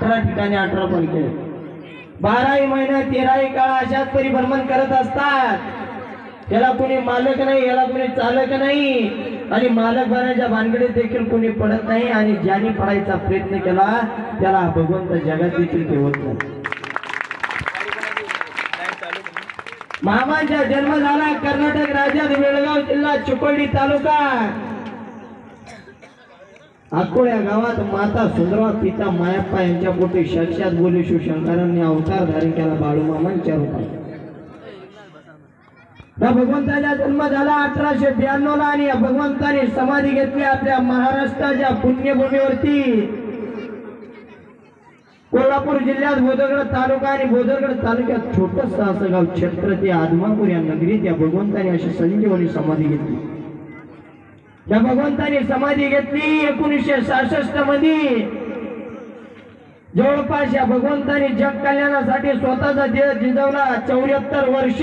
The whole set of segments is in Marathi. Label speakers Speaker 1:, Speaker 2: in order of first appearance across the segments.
Speaker 1: अठरा ठिकाणी अठरा पालखे बाराही महिने तेराही काळ अशाच परिभ्रमण करत असतात. याला कोणी मालक नाही याला कोणी चालक नाही. आणि मालक बनायच्या भानगडीत देखील कोणी पडत नाही. आणि ज्याने पडायचा प्रयत्न केला त्याला भगवंत जगात देखील ठेवत नाही. मामांचा जन्म झाला कर्नाटक राज्यात बेळगाव जिल्हा चुकोडी तालुका. अकोळ या गावात माता सुंदरवा पिता मायप्पा यांच्या पोटी साक्षात बोली शिवशंकरांनी अवतार धारण केला बाळूमामांच्या रूपात. त्या भगवंताचा जन्म झाला अठराशे ब्याण्णव ला आणि भगवंताने समाधी घेतली आपल्या महाराष्ट्राच्या पुण्यभूमीवरती. कोल्हापूर जिल्ह्यात बोधगड तालुका आणि बोधगड तालुक्यात छोटस असं गाव ते आदमापूर या नगरीत या भगवंताने अशी संजीवनी समाधी घेतली. या भगवंताने समाधी घेतली एकोणीसशे सहासष्टमध्ये जवळपास या भगवंताने जग कल्याणासाठी स्वतःचा देह जिजवला चौऱ्याहत्तर वर्ष.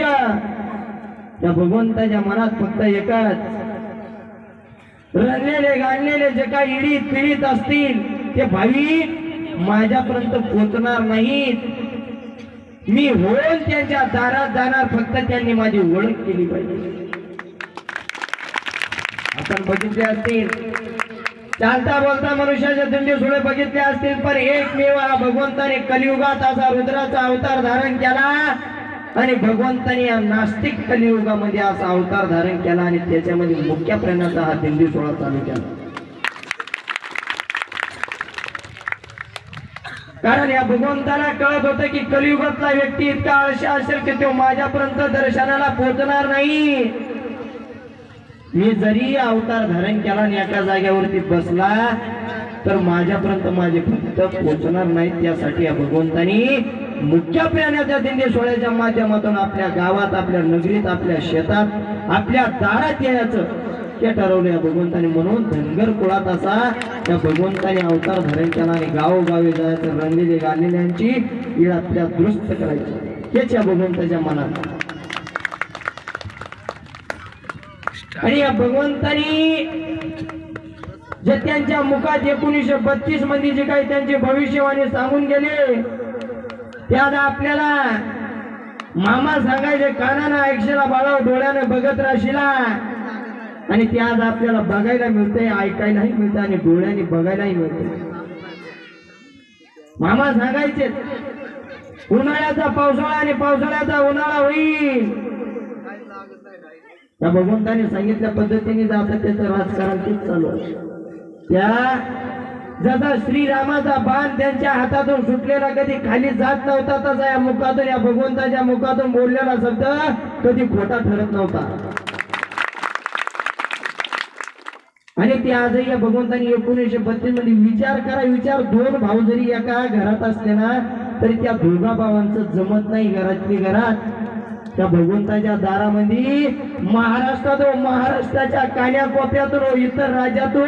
Speaker 1: त्या भगवंताच्या मनात फक्त एकच रडलेले गाडलेले जे काही इडीत पिडीत असतील ते भाविक माझ्यापर्यंत पोचणार नाहीत. मी होऊन त्यांच्या दारात जाणार फक्त त्यांनी माझी ओळख केली पाहिजे. आपण बघितले असतील. चालता बोलता मनुष्याचे दंडे सुळे बघितले असतील पण एकमेव हा भगवंताने कलियुगात असा रुद्राचा अवतार धारण केला आणि भगवंताने या नास्तिक कलियुगामध्ये असा अवतार धारण केला आणि त्याच्यामध्ये मुख्य प्रेरणाचा हा दिंडी सोहळा चालू केला. कारण या भगवंताला कळत होतं की कलियुगातला व्यक्ती इतका आळशी असेल की तो माझ्यापर्यंत दर्शनाला पोहोचणार नाही. मी जरी अवतार धारण केला आणि एका जागेवरती बसला तर माझ्यापर्यंत माझे भक्त पोचणार नाहीत. त्यासाठी या भगवंतानी मुख्य प्राण्याच्या दिंडी सोहळ्याच्या माध्यमातून आपल्या गावात आपल्या नगरीत आपल्या शेतात आपल्या दारात यायचं ते ठरवलं. या भगवंताने म्हणून धनगर कुळात असा त्या भगवंताने अवतार धारण केला आणि गावोगावी जायचं रंगलेले गालेल्यांची ईड आपल्या दुरुस्त करायची. हेच या भगवंताच्या मनात. आणि या भगवंतानी जे त्यांच्या मुखात एकोणीसशे बत्तीसमध्ये जे काही त्यांची भविष्यवाणी सांगून गेले त्यात आपल्याला मामा सांगायचे कानानं ऐकशीला बाळा डोळ्याने बघत राशीला आणि ते आज आपल्याला बघायला मिळतंय ऐकायलाही मिळतं आणि डोळ्याने बघायलाही मिळतंय. मामा सांगायचे उन्हाळ्याचा पावसाळा आणि पावसाळ्याचा उन्हाळा होईल. त्या भगवंताने सांगितल्या पद्धतीने जातं त्याचं राजकारण तेच चालू त्या जसा श्रीरामाचा बाण त्यांच्या हातातून सुटलेला कधी खाली जात नव्हता तसा या मुखातून या भगवंताच्या मुखातून बोललेला शब्द कधी खोटा ठरत नव्हता. आणि ते आजही या भगवंतानी एकोणीसशे बत्तीसमध्ये विचार करा विचार दोन भाऊ जरी एका घरात असले ना तरी त्या दोघा भावांचं जमत नाही घरातली घरात. त्या भगवंताच्या दारामध्ये महाराष्ट्रात महाराष्ट्राच्या कान्याकोपऱ्यातून व इतर राज्यातून